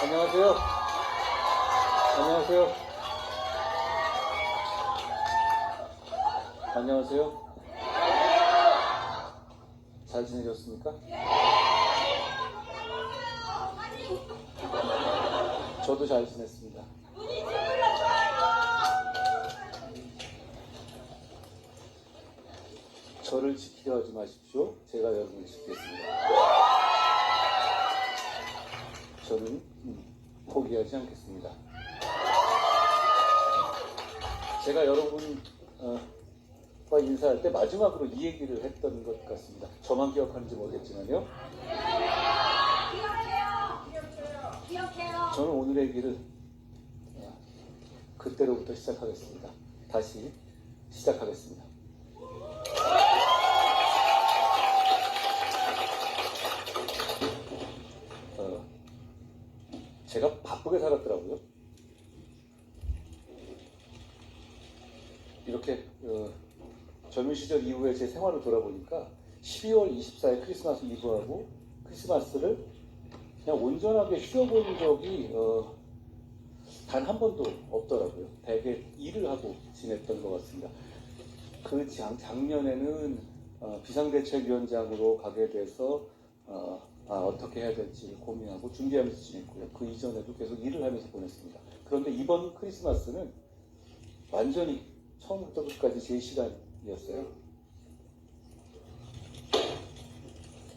안녕하세요. 안녕하세요. 안녕하세요. 잘 지내셨습니까? 저도 잘 지냈습니다. 저를 지키려 하지 마십시오. 제가 여러분을 지키겠습니다. 저는 음, 포기하지 않겠습니다. 제가 여러분 어, 과 인사할 때 마지막으로 이 얘기를 했던 것 같습니다. 저만 기억하는지 모르겠지만요. 저는 오늘의 얘기를 어, 그때로부터 시작하겠습니다. 다시 시작하겠습니다. 어, 제가 바쁘게 살았더라고요. 이렇게 어, 젊은 시절 이후에 제 생활을 돌아보니까 12월 24일 크리스마스 이브하고 크리스마스를 그냥 온전하게 쉬어본 적이 어, 단 한 번도 없더라고요. 대개 일을 하고 지냈던 것 같습니다. 그 작, 작년에는 어, 비상대책위원장으로 가게 돼서 어, 아, 떻게 해야 될지 고민하고 준비하면서 지냈고요. 그 이전에도 계속 일을 하면서 보냈습니다. 그런데 이번 크리스마스는 완전히 처음부터 끝까지 제 시간이었어요.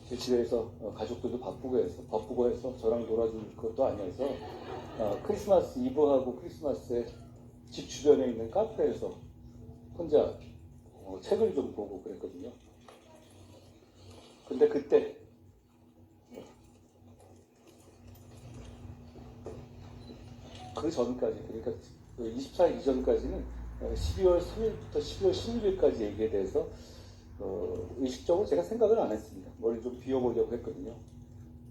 제 집에서 어, 가족들도 바쁘고 해서 바쁘고 해서 저랑 놀아줄 것도 아니어서 어, 크리스마스 이브하고 크리스마스에 집 주변에 있는 카페에서 혼자 어, 책을 좀 보고 그랬거든요. 근데 그때 그 전까지 그러니까 24일 이전까지는 12월 3일부터 12월 16일까지 얘기에 대해서 어, 의식적으로 제가 생각을 안 했습니다. 머리를 좀 비워보려고 했거든요.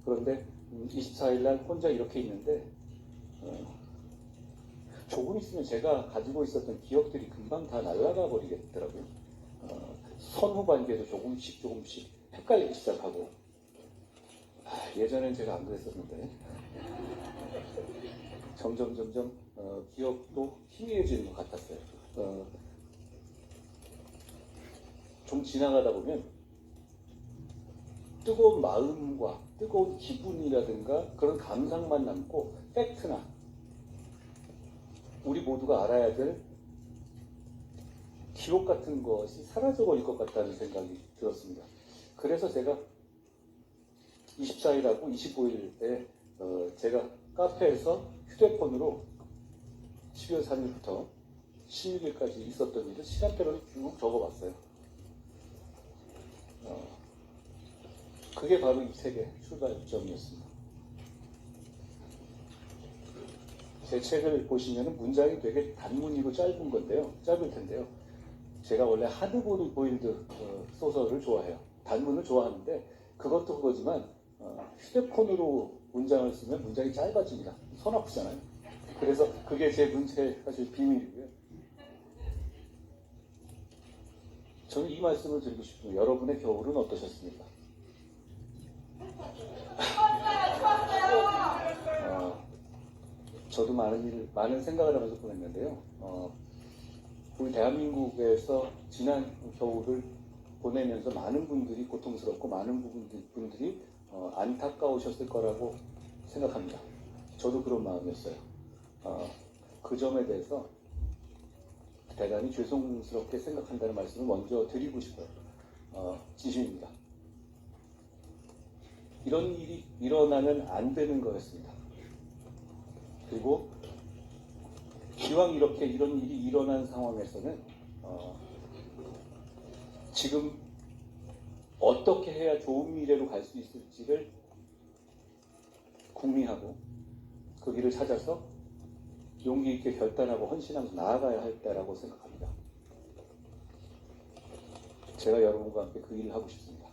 그런데 24일 날 혼자 이렇게 있는데 어, 조금 있으면 제가 가지고 있었던 기억들이 금방 다 날아가 버리겠더라고요. 어, 선후 관계도 조금씩 조금씩 헷갈리기 시작하고 아, 예전엔 제가 안 그랬었는데 점점 점점 어, 기억도 희미해지는 것 같았어요. 어, 좀 지나가다 보면 뜨거운 마음과 뜨거운 기분이라든가 그런 감상만 남고 팩트나 우리 모두가 알아야 될 기록 같은 것이 사라져 버릴 것 같다는 생각이 들었습니다. 그래서 제가 24일하고 25일에 어, 제가 카페에서 휴대폰으로 12월 3일부터 16일까지 있었던 일을 시간대로 쭉 적어봤어요. 어, 그게 바로 이 책의 출발점이었습니다. 제 책을 보시면 문장이 되게 단문이고 짧은 건데요. 짧을 텐데요. 제가 원래 하드보드 보일드 어, 소설을 좋아해요. 단문을 좋아하는데 그것도 그거지만 어, 휴대폰으로 문장을 쓰면 문장이 짧아집니다. 손 아프잖아요. 그래서 그게 제 문제의 사실 비밀이고요. 저는 이 말씀을 드리고 싶습니다. 여러분의 겨울은 어떠셨습니까? 어, 저도 많은 일, 많은 생각을 하면서 보냈는데요. 어, 우리 대한민국에서 지난 겨울을 보내면서 많은 분들이 고통스럽고 많은 분들이 어, 안타까우셨을 거라고 생각합니다. 저도 그런 마음이었어요. 어, 그 점에 대해서 대단히 죄송스럽게 생각한다는 말씀을 먼저 드리고 싶어요. 어, 진심입니다. 이런 일이 일어나면 안 되는 거였습니다. 그리고 기왕 이렇게 이런 일이 일어난 상황에서는 어, 지금 어떻게 해야 좋은 미래로 갈 수 있을지를 궁리하고 그 길을 찾아서 용기 있게 결단하고 헌신하면서 나아가야 할 때라고 생각합니다. 제가 여러분과 함께 그 일을 하고 싶습니다.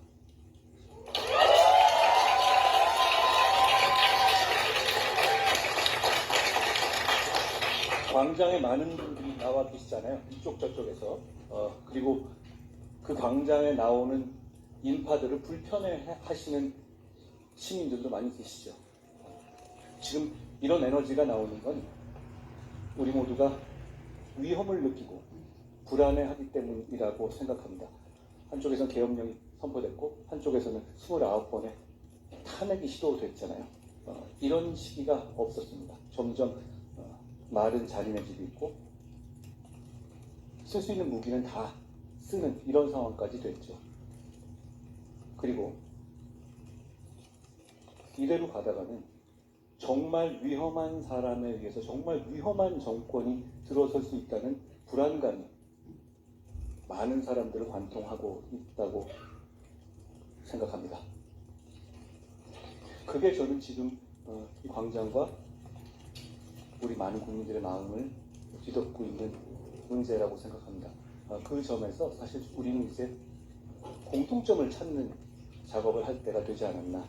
광장에 많은 분들이 나와 계시잖아요. 이쪽 저쪽에서. 어, 그리고 그 광장에 나오는 인파들을 불편해 하시는 시민들도 많이 계시죠. 지금 이런 에너지가 나오는 건 우리 모두가 위험을 느끼고 불안해하기 때문이라고 생각합니다. 한쪽에서는 계엄령이 선포됐고 한쪽에서는 29번의 탄핵이 시도됐잖아요. 어, 이런 시기가 없었습니다. 점점 어, 말은 잔인해지고 있고 쓸 수 있는 무기는 다 쓰는 이런 상황까지 됐죠. 그리고 이대로 가다가는 정말 위험한 사람에 의해서 정말 위험한 정권이 들어설 수 있다는 불안감이 많은 사람들을 관통하고 있다고 생각합니다. 그게 저는 지금 어, 이 광장과 우리 많은 국민들의 마음을 뒤덮고 있는 문제라고 생각합니다. 아, 그 점에서 사실 우리는 이제 공통점을 찾는 작업을 할 때가 되지 않았나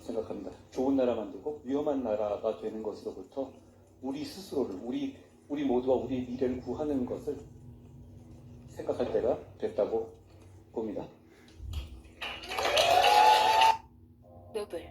생각합니다. 좋은 나라 만들고 위험한 나라가 되는 것으로부터 우리 스스로를 우리 우리 모두와 우리 미래를 구하는 것을 생각할 때가 됐다고 봅니다. 노블.